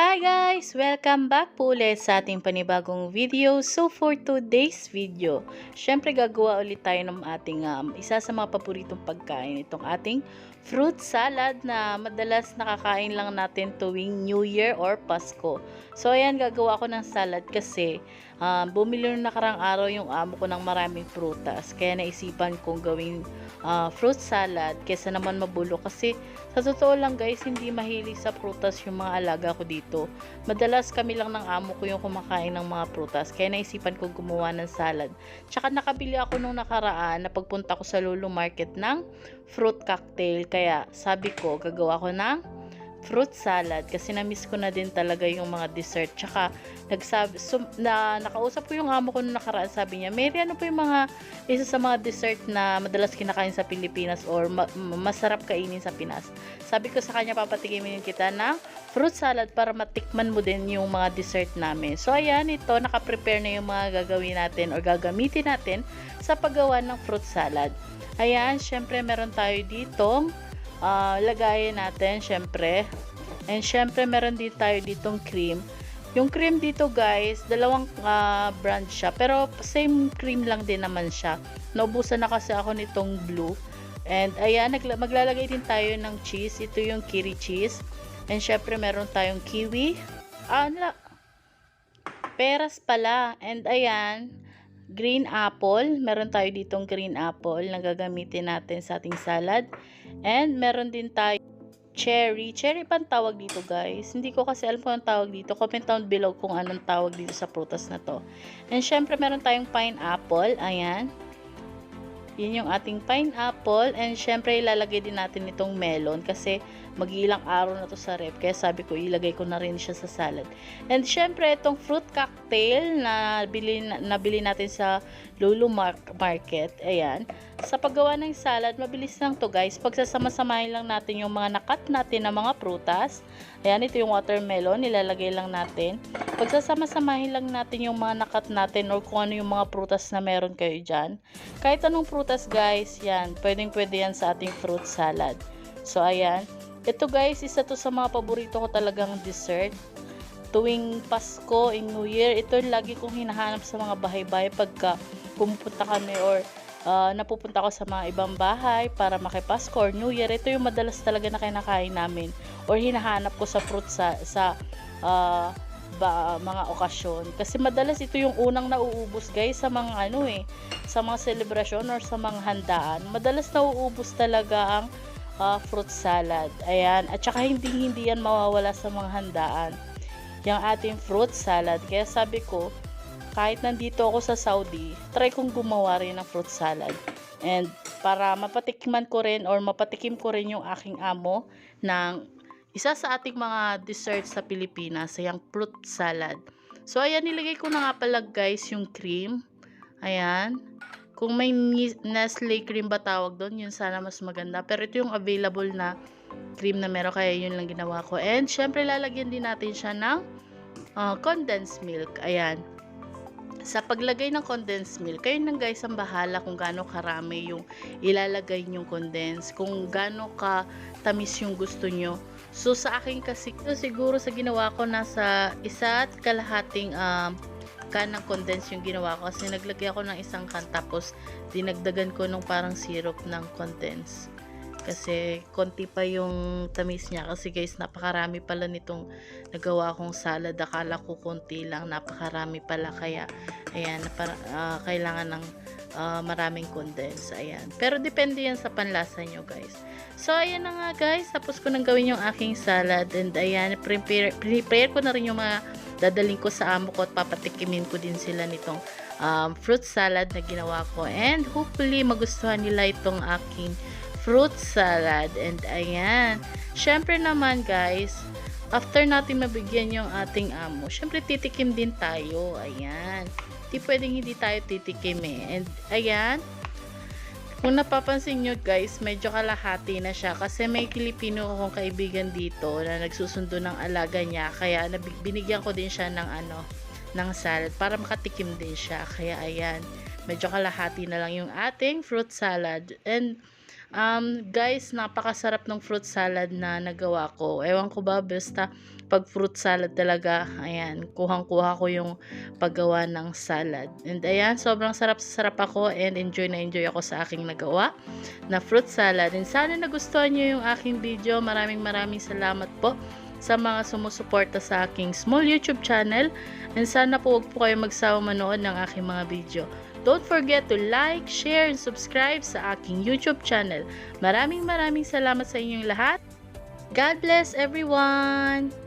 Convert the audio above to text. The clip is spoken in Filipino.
Hi guys! Welcome back po ulit sa ating panibagong video. So for today's video, syempre gagawa ulit tayo ng ating um, isa sa mga paboritong pagkain. Itong ating fruit salad na madalas nakakain lang natin tuwing New Year or Pasko. So ayan, gagawa ko ng salad kasi um, bumili nung nakarang araw yung amo ko ng maraming prutas. Kaya naisipan kong gawing uh, fruit salad kesa naman mabulo kasi sa totoo lang guys, hindi mahilig sa prutas yung mga alaga ko dito. Madalas kami lang ng amo ko yung kumakain ng mga prutas kaya naisipan ko gumawa ng salad. Tsaka nakabili ako nung nakaraan na pagpunta ko sa Lulu Market ng fruit cocktail kaya sabi ko gagawa ko ng fruit salad kasi na-miss ko na din talaga yung mga dessert. Tsaka, nagsabi, so, na, nakausap ko yung amo ko nung nakaraan, sabi niya, Mary, ano po yung mga, isa sa mga dessert na madalas kinakain sa Pilipinas or ma- masarap kainin sa Pinas. Sabi ko sa kanya, papatikimin kita ng fruit salad para matikman mo din yung mga dessert namin. So, ayan, ito, nakaprepare na yung mga gagawin natin or gagamitin natin sa paggawa ng fruit salad. Ayan, syempre meron tayo ditong uh, lagayin natin syempre. And syempre meron din tayo ditong cream. Yung cream dito guys, dalawang uh, brand siya. Pero same cream lang din naman siya. Naubusan na kasi ako nitong blue. And ayan, maglalagay din tayo ng cheese. Ito yung kiri cheese. And syempre meron tayong kiwi. Ah, peras pala. And ayan, green apple. Meron tayo ditong green apple na gagamitin natin sa ating salad. And meron din tayo cherry. Cherry pa tawag dito guys. Hindi ko kasi alam kung anong tawag dito. Comment down below kung anong tawag dito sa prutas na to. And syempre meron tayong pineapple. Ayan. Yun yung ating pineapple. And syempre ilalagay din natin itong melon kasi mag-ilang araw na to sa rep. Kaya sabi ko, ilagay ko na rin siya sa salad. And syempre, itong fruit cocktail na bili, nabili natin sa Lulu Market. Ayan. Sa paggawa ng salad, mabilis lang to guys. Pagsasama-samahin lang natin yung mga nakat natin na mga prutas. Ayan, ito yung watermelon. Nilalagay lang natin. Pagsasama-samahin lang natin yung mga nakat natin or kung ano yung mga prutas na meron kayo dyan. Kahit anong prutas guys, yan. Pwedeng pwede yan sa ating fruit salad. So, ayan. Ito guys, isa to sa mga paborito ko talagang dessert. Tuwing Pasko, in New Year, ito lagi kong hinahanap sa mga bahay-bahay pagka pumupunta kami or uh, napupunta ko sa mga ibang bahay para makipasko or New Year. Ito yung madalas talaga na kinakain namin or hinahanap ko sa fruit sa, sa uh, ba, mga okasyon. Kasi madalas ito yung unang nauubos guys sa mga ano eh, sa mga celebration or sa mga handaan. Madalas nauubos talaga ang uh, fruit salad. Ayan. At saka hindi hindi yan mawawala sa mga handaan. Yung ating fruit salad. Kaya sabi ko, kahit nandito ako sa Saudi, try kong gumawa rin ng fruit salad. And para mapatikman ko rin or mapatikim ko rin yung aking amo ng isa sa ating mga desserts sa Pilipinas, yung fruit salad. So, ayan, nilagay ko na nga pala guys yung cream. Ayan. Kung may Nestle cream ba tawag doon, yun sana mas maganda. Pero ito yung available na cream na meron, kaya yun lang ginawa ko. And, syempre, lalagyan din natin siya ng uh, condensed milk. Ayan. Sa paglagay ng condensed milk, kayo nang guys ang bahala kung gaano karami yung ilalagay nyong condensed, kung gaano ka tamis yung gusto nyo. So, sa akin kasi, siguro sa ginawa ko, nasa isa at kalahating uh, can ng condense yung ginawa ko. Kasi naglagay ako ng isang can tapos dinagdagan ko nung parang syrup ng condense kasi konti pa yung tamis niya. Kasi guys napakarami pala nitong nagawa kong salad. Akala ko konti lang napakarami pala. Kaya ayan para, uh, kailangan ng uh, maraming condense ayan. Pero depende yan sa panlasa nyo guys. So ayan na nga guys. Tapos ko nang gawin yung aking salad. And ayan prepare, prepare ko na rin yung mga dadaling ko sa amo ko at papatikimin ko din sila nitong um, fruit salad na ginawa ko. And hopefully magustuhan nila itong aking fruit salad. And ayan. Syempre naman guys, after natin mabigyan yung ating amo, syempre titikim din tayo. Ayan. Hindi pwedeng hindi tayo titikim eh. And ayan, kung napapansin nyo guys, medyo kalahati na siya kasi may Pilipino akong kaibigan dito na nagsusundo ng alaga niya kaya binigyan ko din siya ng ano, ng salad para makatikim din siya. Kaya ayan, medyo kalahati na lang yung ating fruit salad. And um, guys, napakasarap ng fruit salad na nagawa ko. Ewan ko ba, basta pag fruit salad talaga, ayan, kuhang-kuha ko yung paggawa ng salad. And ayan, sobrang sarap sarap ako and enjoy na enjoy ako sa aking nagawa na fruit salad. And sana nagustuhan nyo yung aking video. Maraming maraming salamat po sa mga sumusuporta sa aking small YouTube channel. And sana po huwag po kayo magsawa manood ng aking mga video. Don't forget to like, share, and subscribe sa aking YouTube channel. Maraming maraming salamat sa inyong lahat. God bless everyone!